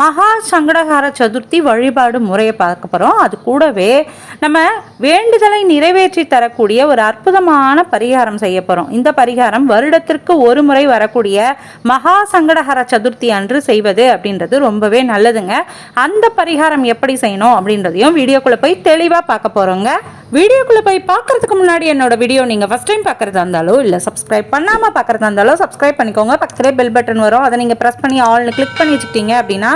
மகா சங்கடகார சதுர்த்தி வழிபாடு முறையை பார்க்க போகிறோம் அது கூடவே நம்ம வேண்டுதலை நிறைவேற்றி தரக்கூடிய ஒரு அற்புதமான பரிகாரம் செய்ய போகிறோம் இந்த பரிகாரம் வருடத்திற்கு ஒரு முறை வரக்கூடிய மகா சங்கடகார சதுர்த்தி அன்று செய்வது அப்படின்றது ரொம்பவே நல்லதுங்க. அந்த பரிகாரம் எப்படி செய்யணும் அப்படின்றதையும் வீடியோக்குள்ளே போய் தெளிவாக பார்க்க போகிறோங்க வீடியோக்குள்ளே போய் பார்க்கறதுக்கு முன்னாடி என்னோட வீடியோ நீங்கள் ஃபஸ்ட் டைம் பார்க்குறதா இருந்தாலோ இல்லை சப்ஸ்கிரைப் பண்ணாமல் பார்க்குறதா இருந்தாலோ சப்ஸ்கிரைப் பண்ணிக்கோங்க. பக்கத்துலேயே பெல் பட்டன் வரும். அதை நீங்கள் ப்ரெஸ் பண்ணி ஆல்னு கிளிக் பண்ணி வச்சுக்கிட்டீங்க அப்படின்னா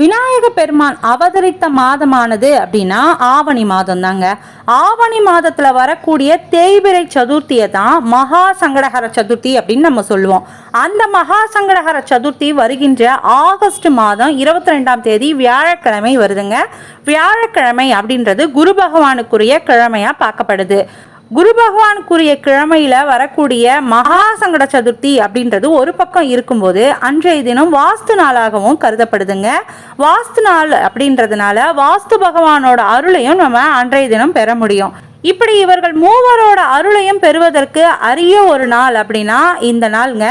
விநாயக பெருமான் அவதரித்த மாதமானது அப்படின்னா ஆவணி மாதம் தாங்க ஆவணி மாதத்துல வரக்கூடிய தேய்பிரை சதுர்த்தியை தான் மகா சங்கடகர சதுர்த்தி அப்படின்னு நம்ம சொல்லுவோம். அந்த மகா சங்கடகர சதுர்த்தி வருகின்ற ஆகஸ்ட் மாதம் இருபத்தி ரெண்டாம் தேதி வியாழக்கிழமை வருதுங்க. வியாழக்கிழமை அப்படின்றது குரு பகவானுக்குரிய கிழமையா பார்க்கப்படுது. குரு பகவானுக்குரிய கிழமையில வரக்கூடிய மகா சங்கட சதுர்த்தி அப்படின்றது ஒரு பக்கம் இருக்கும்போது அன்றைய தினம் வாஸ்து நாளாகவும் கருதப்படுதுங்க. வாஸ்து நாள் அப்படின்றதுனால வாஸ்து பகவானோட அருளையும் நம்ம அன்றைய தினம் பெற முடியும். இப்படி இவர்கள் மூவரோட அருளையும் பெறுவதற்கு அரிய ஒரு நாள் அப்படின்னா இந்த நாளுங்க.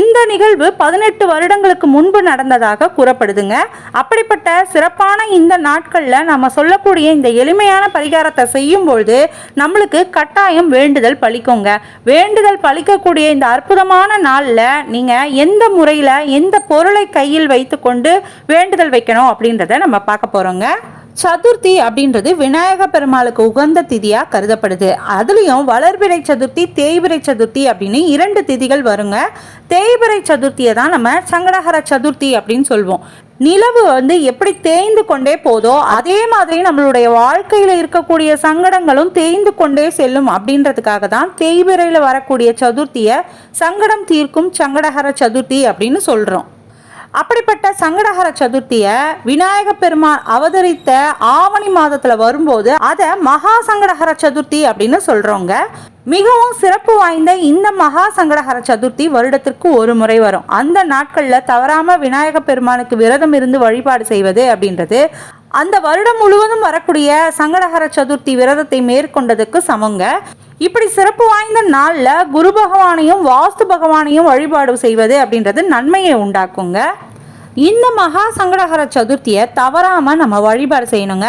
இந்த நிகழ்வு பதினெட்டு வருடங்களுக்கு முன்பு நடந்ததாக கூறப்படுதுங்க. அப்படிப்பட்ட சிறப்பான இந்த நாட்களில் நம்ம சொல்லக்கூடிய இந்த எளிமையான பரிகாரத்தை செய்யும் பொழுது நம்மளுக்கு கட்டாயம் வேண்டுதல் பழிக்குங்க. வேண்டுதல் பழிக்கக்கூடிய இந்த அற்புதமான நாளில் நீங்கள் எந்த முறையில் எந்த பொருளை கையில் வைத்துக்கொண்டு வேண்டுதல் வைக்கணும் அப்படின்றத நம்ம பார்க்க போகிறோங்க சதுர்த்தி அப்படின்றது விநாயக பெருமாளுக்கு உகந்த திதியாக கருதப்படுது. அதுலேயும் வளர்பிறை சதுர்த்தி தேய்பிறை சதுர்த்தி அப்படின்னு இரண்டு திதிகள் வருங்க. தேய்பிறை சதுர்த்தியை தான் நம்ம சங்கடஹர சதுர்த்தி அப்படின்னு சொல்வோம். நிலவு வந்து எப்படி தேய்ந்து கொண்டே போதோ அதே மாதிரி நம்மளுடைய வாழ்க்கையில் இருக்கக்கூடிய சங்கடங்களும் தேய்ந்து கொண்டே செல்லும் அப்படின்றதுக்காக தான் தேய்பிறையில வரக்கூடிய சதுர்த்தியை சங்கடம் தீர்க்கும் சங்கடஹர சதுர்த்தி அப்படின்னு சொல்கிறோம் அப்படிப்பட்ட சங்கடஹர சதுர்த்திய விநாயக பெருமான் அவதரித்த ஆவணி மாதத்துல வரும்போது அதை மகா சங்கடஹர சதுர்த்தி அப்படின்னு சொல்றோங்க. மிகவும் சிறப்பு வாய்ந்த இந்த மகா சங்கடஹர சதுர்த்தி வருடத்திற்கு ஒரு முறை வரும். அந்த நாட்கள்ல தவறாம விநாயக பெருமானுக்கு விரதம் இருந்து வழிபாடு செய்வது அப்படின்றது அந்த வருடம் முழுவதும் வரக்கூடிய சங்கடஹர சதுர்த்தி விரதத்தை மேற்கொண்டதுக்கு சமங்க. இப்படி சிறப்பு வாய்ந்த நாளில் குரு பகவானையும் வாஸ்து பகவானையும் வழிபாடு செய்வது அப்படின்றது நன்மையை உண்டாக்குங்க. இந்த மகா சங்கடகர சதுர்த்தியை தவறாமல் நம்ம வழிபாடு செய்யணுங்க.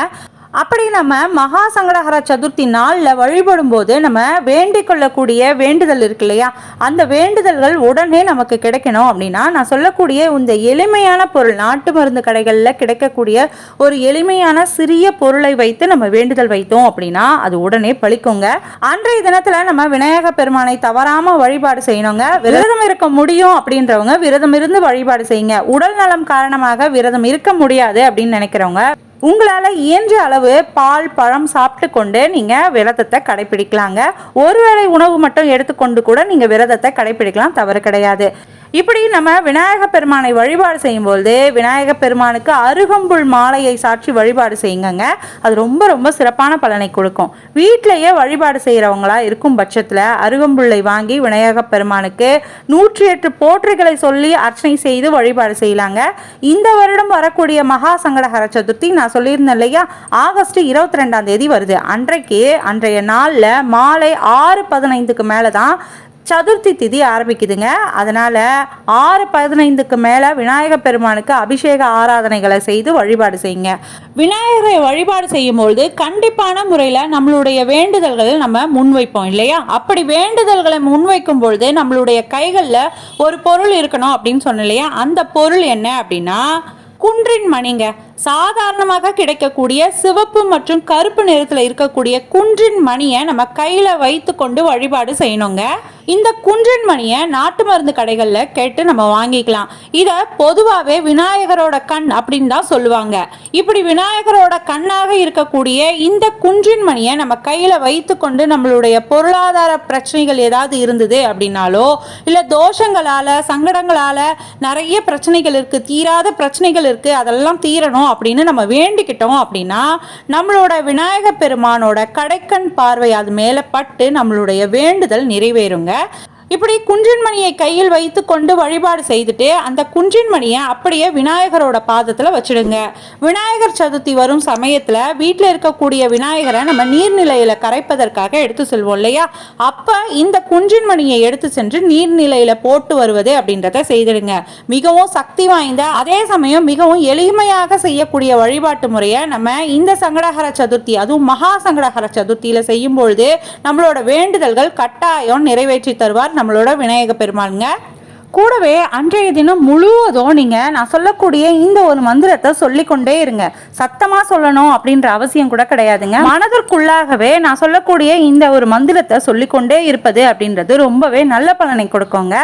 அப்படி நம்ம மகா சங்கடஹர சதுர்த்தி நாளில் வழிபடும் போது நம்ம வேண்டிக் கொள்ளக்கூடிய வேண்டுதல் இருக்கு இல்லையா? அந்த வேண்டுதல்கள் உடனே நமக்கு கிடைக்கணும் அப்படின்னா நான் சொல்லக்கூடிய இந்த எளிமையான பொருள் நாட்டு மருந்து கடைகளில் கிடைக்கக்கூடிய ஒரு எளிமையான சிறிய பொருளை வைத்து நம்ம வேண்டுதல் வைத்தோம் அப்படின்னா அது உடனே பழிக்குங்க. அன்றைய தினத்தில் நம்ம விநாயக பெருமானை தவறாமல் வழிபாடு செய்யணுங்க. விரதம் இருக்க முடியும் அப்படின்றவங்க விரதம் இருந்து வழிபாடு செய்யுங்க. உடல் நலம் காரணமாக விரதம் இருக்க முடியாது அப்படின்னு நினைக்கிறவங்க உங்களால் இயன்ற அளவு பால் பழம் சாப்பிட்டு கொண்டு நீங்கள் விரதத்தை கடைப்பிடிக்கலாங்க ஒருவேளை உணவு மட்டும் எடுத்துக்கொண்டு கூட நீங்கள் விரதத்தை கடைப்பிடிக்கலாம் தவறு கிடையாது. இப்படி நம்ம விநாயக பெருமானை வழிபாடு செய்யும்போது விநாயக பெருமானுக்கு அருகம்புல் மாலையை சாற்றி வழிபாடு செய்யுங்கங்க. அது ரொம்ப ரொம்ப சிறப்பான பலனை கொடுக்கும். வீட்டிலேயே வழிபாடு செய்கிறவங்களா இருக்கும் பட்சத்தில் அருகம்புல்லை வாங்கி விநாயக பெருமானுக்கு நூற்றி எட்டு போற்றிகளை சொல்லி அர்ச்சனை செய்து வழிபாடு செய்யலாங்க. இந்த வருடம் வரக்கூடிய மகா சங்கடஹர சதுர்த்தி நான் சொல்லியிருந்தேன் இல்லையா? ஆகஸ்ட் இருபத்தி ரெண்டாம் தேதி வருது. அன்றைக்கு அன்றைய நாளில் மாலை ஆறு பதினைந்துக்கு மேலே தான் சதுர்த்தி திதி ஆரம்பிக்குதுங்க. அதனால் ஆறு பதினைந்துக்கு மேலே விநாயக பெருமானுக்கு அபிஷேக ஆராதனைகளை செய்து வழிபாடு செய்யுங்க. விநாயகரை வழிபாடு செய்யும்பொழுது கண்டிப்பான முறையில் நம்மளுடைய வேண்டுதல்களை நம்ம முன்வைப்போம் இல்லையா? அப்படி வேண்டுதல்களை முன்வைக்கும் பொழுது நம்மளுடைய கைகளில் ஒரு பொருள் இருக்கணும் அப்படின்னு சொன்னேன் இல்லையா? அந்த பொருள் என்ன அப்படின்னா குன்றின் மணிங்க. சாதாரணமாக கிடைக்கக்கூடிய சிவப்பு மற்றும் கருப்பு நிறத்தில் இருக்கக்கூடிய குன்றின் மணியை நம்ம கையில் வைத்து கொண்டு வழிபாடு செய்யணுங்க. இந்த குன்றின் மணியை நாட்டு மருந்து கடைகளில் கேட்டு நம்ம வாங்கிக்கலாம். இதை பொதுவாகவே விநாயகரோட கண் அப்படின்னு தான் சொல்லுவாங்க. இப்படி விநாயகரோட கண்ணாக இருக்கக்கூடிய இந்த குன்றின் மணியை நம்ம கையில் வைத்து கொண்டு நம்மளுடைய பொருளாதார பிரச்சனைகள் ஏதாவது இருந்தது அப்படின்னாலோ இல்லை தோஷங்களால் சங்கடங்களால் நிறைய பிரச்சனைகள் இருக்குது தீராத பிரச்சனைகள் இருக்குது அதெல்லாம் தீரணும் அப்படின்னு நம்ம வேண்டிக்கிட்டோம் அப்படின்னா நம்மளோட விநாயக பெருமானோட கடைக்கண் பார்வை அது மேலே பட்டு நம்மளுடைய வேண்டுதல் நிறைவேறுங்க. இப்படி குன்றின்மணியை கையில் வைத்து கொண்டு வழிபாடு செய்துட்டு அந்த குன்றின்மணியை அப்படியே விநாயகரோட பாதத்தில் வச்சிடுங்க. விநாயகர் சதுர்த்தி வரும் சமயத்தில் வீட்டில் இருக்கக்கூடிய விநாயகரை நம்ம நீர்நிலையில் கரைப்பதற்காக எடுத்து செல்வோம் இல்லையா? அப்போ இந்த குன்றின்மணியை எடுத்து சென்று நீர்நிலையில் போட்டு வருவது அப்படின்றத செய்திடுங்க. மிகவும் சக்தி வாய்ந்த அதே சமயம் மிகவும் எளிமையாக செய்யக்கூடிய வழிபாட்டு முறையை நம்ம இந்த சங்கடஹர சதுர்த்தி அதுவும் மகா சங்கடஹர சதுர்த்தியில் செய்யும் பொழுது நம்மளோட வேண்டுதல்கள் கட்டாயம் நிறைவேற்றி தருவார். நம்மளோட விநாயக பெருமாளுங்க. கூடவே அன்றைய தினம் முழுவதும் நீங்கள் நான் சொல்லக்கூடிய இந்த ஒரு மந்திரத்தை சொல்லிக்கொண்டே இருங்க. சத்தமாக சொல்லணும் அப்படின்ற அவசியம் கூட கிடையாதுங்க. மனதிற்குள்ளாகவே நான் சொல்லக்கூடிய இந்த ஒரு மந்திரத்தை சொல்லிக்கொண்டே இருப்பது அப்படின்றது ரொம்பவே நல்ல பலனை கொடுக்குங்க.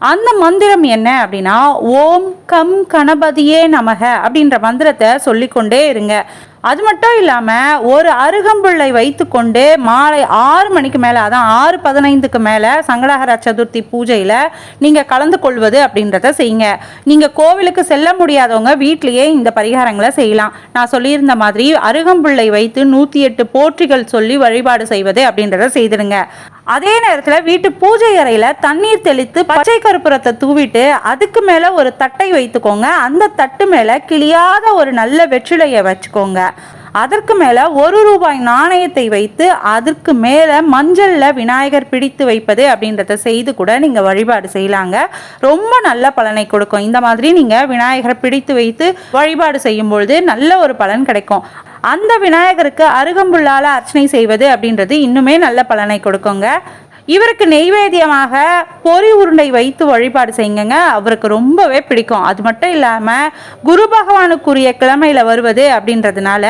அந்த மந்திரம் என்ன அப்படின்னா ஓம் கம் கணபதியே நமக அப்படின்ற மந்திரத்தை சொல்லிக்கொண்டே இருங்க. அது மட்டும் இல்லாமல் ஒரு அருகம்புள்ளை வைத்துக்கொண்டு மாலை ஆறு மணிக்கு மேலே அதான் ஆறு பதினைந்துக்கு மேலே சங்கடஹர சதுர்த்தி பூஜையில் நீங்கள் கலந்து கொள்வது அப்படின்றத செய்யுங்க. நீங்கள் கோவிலுக்கு செல்ல முடியாதவங்க வீட்லேயே இந்த பரிகாரங்களை செய்யலாம். நான் சொல்லியிருந்த மாதிரி அருகம்புள்ளை வைத்து நூற்றி எட்டு போற்றிகள் சொல்லி வழிபாடு செய்வது அப்படின்றத செய்திருங்க அதே நேரத்தில் வீட்டு பூஜை அறையில் தண்ணீர் தெளித்து பச்சை கருப்புறத்தை தூவிட்டு அதுக்கு மேலே ஒரு தட்டை வைத்துக்கோங்க. அந்த தட்டு மேலே கிளியாத ஒரு நல்ல வெற்றிலையை வச்சுக்கோங்க. அதற்கு மேலே ஒரு ரூபாய் நாணயத்தை வைத்து அதற்கு மேலே மஞ்சளில் விநாயகர் பிடித்து வைப்பது அப்படின்றத செய்து கூட நீங்கள் வழிபாடு செய்யலாங்க. ரொம்ப நல்ல பலனை கொடுக்கும். இந்த மாதிரி நீங்கள் விநாயகரை பிடித்து வைத்து வழிபாடு செய்யும் பொழுது நல்ல ஒரு பலன் கிடைக்கும். அந்த விநாயகருக்கு அருகம்புல்லால் அர்ச்சனை செய்வது அப்படின்றது இன்னுமே நல்ல பலனை கொடுக்குங்க. இவருக்கு நெய்வேத்தியமாக பொறி உருண்டை வைத்து வழிபாடு செய்யுங்க அவருக்கு ரொம்பவே பிடிக்கும். அது மட்டும் இல்லாமல் குரு பகவானுக்குரிய கிழமையில் வருவது அப்படின்றதுனால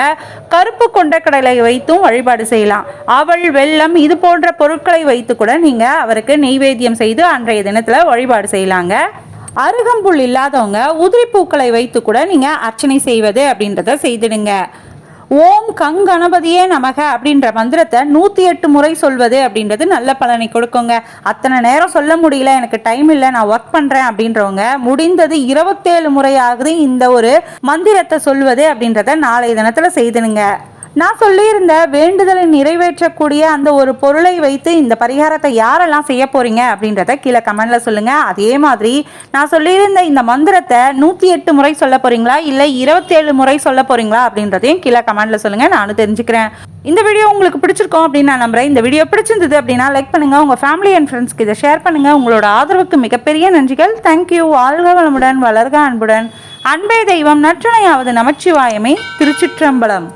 கருப்பு கொண்டக்கடலை வைத்தும் வழிபாடு செய்யலாம். அவள் வெள்ளம் இது போன்ற பொருட்களை வைத்து கூட நீங்கள் அவருக்கு நெய்வேத்தியம் செய்து அன்றைய தினத்தில் வழிபாடு செய்யலாங்க. அருகம்புல் இல்லாதவங்க உதிரி பூக்களை வைத்து கூட நீங்கள் அர்ச்சனை செய்வது அப்படின்றத செய்திடுங்க. ஓம் கங் கணபதியே நமக அப்படின்ற மந்திரத்தை நூற்றி எட்டு முறை சொல்வது அப்படின்றது நல்ல பலனை கொடுக்குங்க. அத்தனை நேரம் சொல்ல முடியல எனக்கு டைம் இல்லை நான் ஒர்க் பண்ணுறேன் அப்படின்றவங்க முடிந்தது இருபத்தேழு முறையாகுது இந்த ஒரு மந்திரத்தை சொல்வது அப்படின்றத நாளைய தினத்தில் செய்துனுங்க. நான் சொல்லியிருந்த வேண்டுதலை நிறைவேற்றக்கூடிய அந்த ஒரு பொருளை வைத்து இந்த பரிகாரத்தை யாரெல்லாம் செய்ய போறீங்க அப்படின்றத கீழே கமெண்ட்ல சொல்லுங்க. அதே மாதிரி நான் சொல்லியிருந்த இந்த மந்திரத்தை நூற்றி எட்டு முறை சொல்ல போறீங்களா? இல்லை இருபத்தேழு முறை சொல்ல போறீங்களா? அப்படின்றதையும் கீழே கமெண்ட்ல சொல்லுங்க. நானும் தெரிஞ்சுக்கிறேன். இந்த வீடியோ உங்களுக்கு பிடிச்சிருக்கோம் அப்படின்னு நான் நம்புறேன். இந்த வீடியோ பிடிச்சிருந்தது அப்படின்னா லைக் பண்ணுங்க. உங்க ஃபேமிலி அண்ட் ஃப்ரெண்ட்ஸ்க்கு இதை ஷேர் பண்ணுங்க. உங்களோட ஆதரவுக்கு மிகப்பெரிய நன்றிகள். தேங்க்யூ வாழ்க வளமுடன் வளர்க அன்புடன். அன்பே தெய்வம் நற்றுணையாவது நமச்சிவாயமே. திருச்சிற்றம்பலம்.